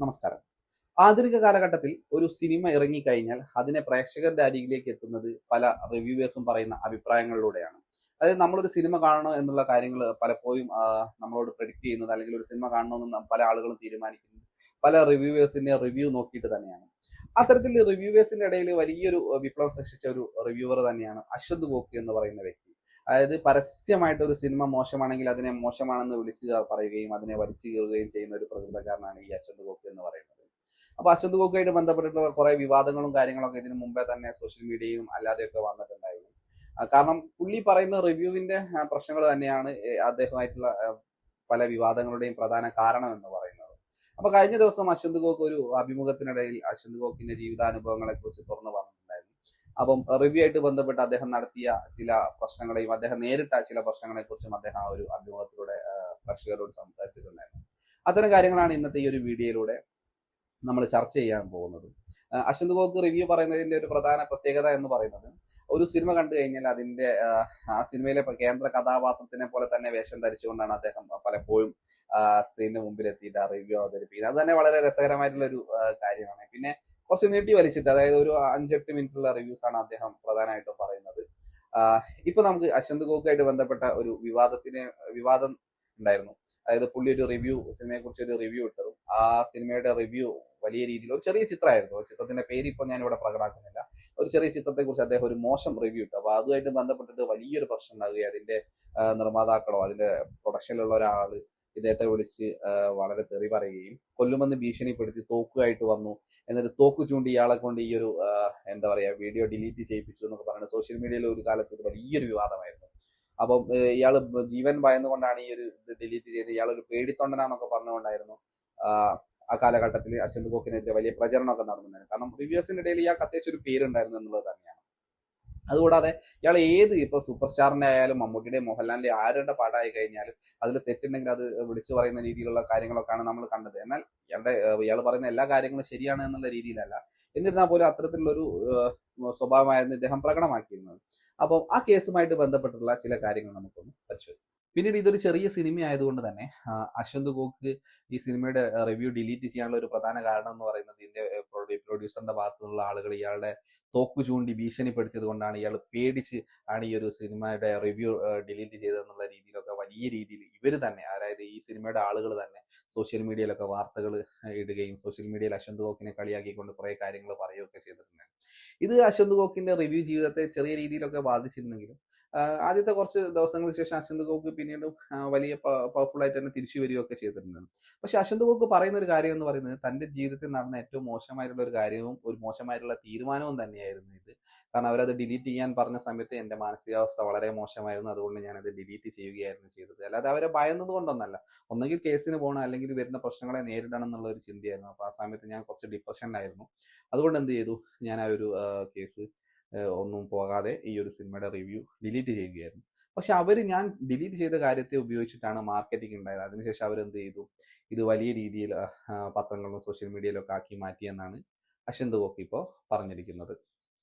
നമസ്കാരം. ആധുനിക കാലഘട്ടത്തിൽ ഒരു സിനിമ ഇറങ്ങിക്കഴിഞ്ഞാൽ അതിനെ പ്രേക്ഷകരുടെ അരികിലേക്ക് എത്തുന്നത് പല റിവ്യൂവേഴ്സും പറയുന്ന അഭിപ്രായങ്ങളിലൂടെയാണ്. അതായത് നമ്മളൊരു സിനിമ കാണണോ എന്നുള്ള കാര്യങ്ങൾ പലപ്പോഴും നമ്മളോട് പ്രെഡിക്റ്റ് ചെയ്യുന്നത് അല്ലെങ്കിൽ ഒരു സിനിമ കാണണമെന്ന് പല ആളുകളും തീരുമാനിക്കുന്നത് പല റിവ്യൂവേഴ്സിന്റെ റിവ്യൂ നോക്കിയിട്ട് തന്നെയാണ്. അത്തരത്തിൽ റിവ്യൂവേഴ്സിന്റെ ഇടയിൽ വലിയൊരു വിപ്ലവം സൃഷ്ടിച്ച ഒരു റിവ്യൂവർ തന്നെയാണ് അശ്വന്ത് ഗോപി എന്ന് പറയുന്ന വ്യക്തി. അതായത് പരസ്യമായിട്ട് ഒരു സിനിമ മോശമാണെങ്കിൽ അതിനെ മോശമാണെന്ന് വിളിച്ചു പറയുകയും അതിനെ വലിച്ചു കീറുകയും ചെയ്യുന്ന ഒരു പ്രകൃതക്കാരനാണ് ഈ അശ്വന്ത് ഗോക്കി എന്ന് പറയുന്നത്. അപ്പൊ അശ്വന്ത് ഗോക്കിയായിട്ട് ബന്ധപ്പെട്ടിട്ടുള്ള കുറെ വിവാദങ്ങളും കാര്യങ്ങളൊക്കെ ഇതിനു മുമ്പേ തന്നെ സോഷ്യൽ മീഡിയയും അല്ലാതെയൊക്കെ വന്നിട്ടുണ്ടായിരുന്നു. കാരണം പുള്ളി പറയുന്ന റിവ്യൂവിന്റെ പ്രശ്നങ്ങൾ തന്നെയാണ് അദ്ദേഹമായിട്ടുള്ള പല വിവാദങ്ങളുടെയും പ്രധാന കാരണം എന്ന് പറയുന്നത്. അപ്പൊ കഴിഞ്ഞ ദിവസം അശ്വന്ത് ഗോക്ക് ഒരു അഭിമുഖത്തിനിടയിൽ അശ്വന്ത് ഗോക്കിന്റെ ജീവിതാനുഭവങ്ങളെ കുറിച്ച് തുറന്നു പറഞ്ഞിട്ടുണ്ടായിരുന്നു അപ്പം റിവ്യൂ ആയിട്ട് ബന്ധപ്പെട്ട് അദ്ദേഹം നടത്തിയ ചില പ്രശ്നങ്ങളെയും അദ്ദേഹം നേരിട്ട ചില പ്രശ്നങ്ങളെ കുറിച്ചും അദ്ദേഹം ആ ഒരു അഭിമുഖത്തിലൂടെ പ്രേക്ഷകരോട് സംസാരിച്ചിട്ടുണ്ടായിരുന്നു. അത്തരം കാര്യങ്ങളാണ് ഇന്നത്തെ ഈ ഒരു വീഡിയോയിലൂടെ നമ്മൾ ചർച്ച ചെയ്യാൻ പോകുന്നത്. അശ്വന്ത് ഗോക്ക് റിവ്യൂ പറയുന്നതിന്റെ ഒരു പ്രധാന പ്രത്യേകത എന്ന് പറയുന്നത് ഒരു സിനിമ കണ്ടു കഴിഞ്ഞാൽ അതിന്റെ ആ സിനിമയിലെ കേന്ദ്ര കഥാപാത്രത്തിനെ പോലെ തന്നെ വേഷം ധരിച്ചുകൊണ്ടാണ് അദ്ദേഹം പലപ്പോഴും സ്ക്രീനിന് മുമ്പിൽ എത്തിയിട്ട് ആ റിവ്യൂ അവതരിപ്പിക്കുന്നത്. അത് തന്നെ വളരെ രസകരമായിട്ടുള്ള ഒരു കാര്യമാണ്. പിന്നെ കുറച്ച് നീട്ടി വലിച്ചിട്ട് അതായത് ഒരു അഞ്ചെട്ട് മിനിറ്റുള്ള റിവ്യൂസ് ആണ് അദ്ദേഹം പ്രധാനമായിട്ടും പറയുന്നത്. ഇപ്പൊ നമുക്ക് അശ്വന്ത് ഗോക്കുമായിട്ട് ബന്ധപ്പെട്ട ഒരു വിവാദത്തിന് വിവാദം ഉണ്ടായിരുന്നു. അതായത് പുള്ളി ഒരു റിവ്യൂ സിനിമയെ കുറിച്ച് ഒരു റിവ്യൂ ഇട്ടതും ആ സിനിമയുടെ റിവ്യൂ വലിയ രീതിയിൽ ഒരു ചെറിയ ചിത്രമായിരുന്നു. ചിത്രത്തിന്റെ പേര് ഇപ്പൊ ഞാൻ ഇവിടെ പ്രകടാക്കുന്നില്ല ഒരു ചെറിയ ചിത്രത്തെ കുറിച്ച് അദ്ദേഹം ഒരു മോശം റിവ്യൂ ഇട്ടു. അപ്പൊ അതുമായിട്ട് ബന്ധപ്പെട്ടിട്ട് വലിയൊരു പ്രശ്നം ഉണ്ടാകുകയും അതിന്റെ നിർമ്മാതാക്കളോ അതിന്റെ പ്രൊഡക്ഷനിലുള്ള ഒരാൾ ഇദ്ദേഹത്തെ വിളിച്ച് വളരെ തെറി പറയുകയും കൊല്ലുമെന്ന് ഭീഷണിപ്പെടുത്തി തോക്കുമായിട്ട് വന്നു. എന്നിട്ട് തോക്ക് ചൂണ്ടി ഇയാളെ കൊണ്ട് ഈ ഒരു എന്താ പറയാ വീഡിയോ ഡിലീറ്റ് ചെയ്യിപ്പിച്ചു എന്നൊക്കെ പറയുന്നത് സോഷ്യൽ മീഡിയയിൽ ഒരു കാലത്ത് ഇത് വലിയൊരു വിവാദമായിരുന്നു. അപ്പം ഇയാൾ ജീവൻ ഭയന്നുകൊണ്ടാണ് ഈ ഒരു ഇത് ഡിലീറ്റ് ചെയ്തത്. ഒരു പേടിത്തൊണ്ടനാന്നൊക്കെ പറഞ്ഞുകൊണ്ടായിരുന്നു ആ, കാലഘട്ടത്തിൽ അശ്വന്ത് കോക്കിനെതിരെ വലിയ പ്രചരണമൊക്കെ നടന്നിട്ടുണ്ടായിരുന്നു. കാരണം റിവ്യൂസിന്റെ ഇടയിൽ ഇയാൾക്ക് അത്യാവശ്യം ഒരു പേരുണ്ടായിരുന്നു എന്നുള്ളത് തന്നെയാണ്. അതുകൂടാതെ ഇയാൾ ഏത് ഇപ്പൊ സൂപ്പർ സ്റ്റാറിന്റെ ആയാലും മമ്മൂട്ടിയുടെ മോഹൻലാലിന്റെ ആരുടെ പാടായി കഴിഞ്ഞാലും അതിൽ തെറ്റുണ്ടെങ്കിൽ അത് വിളിച്ചു പറയുന്ന രീതിയിലുള്ള കാര്യങ്ങളൊക്കെയാണ് നമ്മൾ കണ്ടത്. എന്നാൽ ഇയാളുടെ ഇയാൾ പറയുന്ന എല്ലാ കാര്യങ്ങളും ശരിയാണ് എന്നുള്ള രീതിയിലല്ല. എന്നിരുന്നാൽ പോലും അത്തരത്തിലുള്ളൊരു സ്വഭാവമായിരുന്നു ഇദ്ദേഹം പ്രകടമാക്കിയിരുന്നത്. അപ്പോൾ ആ കേസുമായിട്ട് ബന്ധപ്പെട്ടുള്ള ചില കാര്യങ്ങൾ പരിശോധിക്കാം പിന്നീട് ഇതൊരു ചെറിയ സിനിമ ആയതുകൊണ്ട് തന്നെ അശ്വന്ത് ഗോക്ക് ഈ സിനിമയുടെ റിവ്യൂ ഡിലീറ്റ് ചെയ്യാനുള്ള ഒരു പ്രധാന കാരണം എന്ന് പറയുന്നത് ഇതിന്റെ പ്രൊഡ്യൂസറിന്റെ ഭാഗത്തു നിന്നുള്ള ആളുകൾ ഇയാളുടെ തോക്ക് ചൂണ്ടി ഭീഷണിപ്പെടുത്തിയത് കൊണ്ടാണ് ഇയാൾ പേടിച്ച് ആണ് ഈ ഒരു സിനിമയുടെ റിവ്യൂ ഡിലീറ്റ് ചെയ്തതെന്നുള്ള രീതിയിലൊക്കെ വലിയ രീതിയിൽ ഇവർ തന്നെ അതായത് ഈ സിനിമയുടെ ആളുകൾ തന്നെ സോഷ്യൽ മീഡിയയിലൊക്കെ വാർത്തകൾ ഇടുകയും സോഷ്യൽ മീഡിയയിൽ അശ്വന്ത് ഗോക്കിനെ കളിയാക്കിക്കൊണ്ട് കുറെ കാര്യങ്ങൾ പറയുകയൊക്കെ ചെയ്തിട്ടുണ്ട്. ഇത് അശ്വന്ത് ഗോക്കിന്റെ റിവ്യൂ ജീവിതത്തെ ചെറിയ രീതിയിലൊക്കെ ബാധിച്ചിരുന്നെങ്കിലും ആദ്യത്തെ കുറച്ച് ദിവസങ്ങൾക്ക് ശേഷം അശ്വന്ത് ഗോക്ക് പിന്നീട് വലിയ പവർഫുൾ ആയിട്ട് തന്നെ തിരിച്ചു വരികയൊക്കെ ചെയ്തിട്ടുണ്ട്. പക്ഷെ അശ്വന്ത് ഗോക്ക് പറയുന്ന ഒരു കാര്യം എന്ന് പറയുന്നത് തന്റെ ജീവിതത്തിൽ നടന്ന ഏറ്റവും മോശമായിട്ടുള്ള ഒരു കാര്യവും ഒരു മോശമായിട്ടുള്ള തീരുമാനവും തന്നെയായിരുന്നു ഇത്. കാരണം അവരത് ഡിലീറ്റ് ചെയ്യാൻ പറഞ്ഞ സമയത്ത് എന്റെ മാനസികാവസ്ഥ വളരെ മോശമായിരുന്നു. അതുകൊണ്ട് ഞാനത് ഡിലീറ്റ് ചെയ്യുകയായിരുന്നു ചെയ്തത്. അല്ലാതെ അവരെ ഭയന്നത് കൊണ്ടൊന്നല്ല. ഒന്നെങ്കിൽ കേസിന് പോകണം അല്ലെങ്കിൽ വരുന്ന പ്രശ്നങ്ങളെ നേരിടണം എന്നുള്ള ഒരു ചിന്തയായിരുന്നു. അപ്പൊ ആ സമയത്ത് ഞാൻ കുറച്ച് ഡിപ്രഷനിലായിരുന്നു അതുകൊണ്ട് എന്ത് ചെയ്തു? ഞാൻ ആ ഒരു കേസ് ഒന്നും പോകാതെ ഈ ഒരു സിനിമയുടെ റിവ്യൂ ഡിലീറ്റ് ചെയ്യുകയായിരുന്നു. പക്ഷെ അവർ ഞാൻ ഡിലീറ്റ് ചെയ്ത കാര്യത്തെ ഉപയോഗിച്ചിട്ടാണ് മാർക്കറ്റിംഗ് ഉണ്ടായത്. അതിനുശേഷം അവരെന്ത് ചെയ്തു? ഇത് വലിയ രീതിയിൽ പത്രങ്ങളിലും സോഷ്യൽ മീഡിയയിലൊക്കെ ആക്കി മാറ്റിയെന്നാണ് അശ്വന്ത് ഗോപി ഇപ്പോൾ പറഞ്ഞിരിക്കുന്നത്.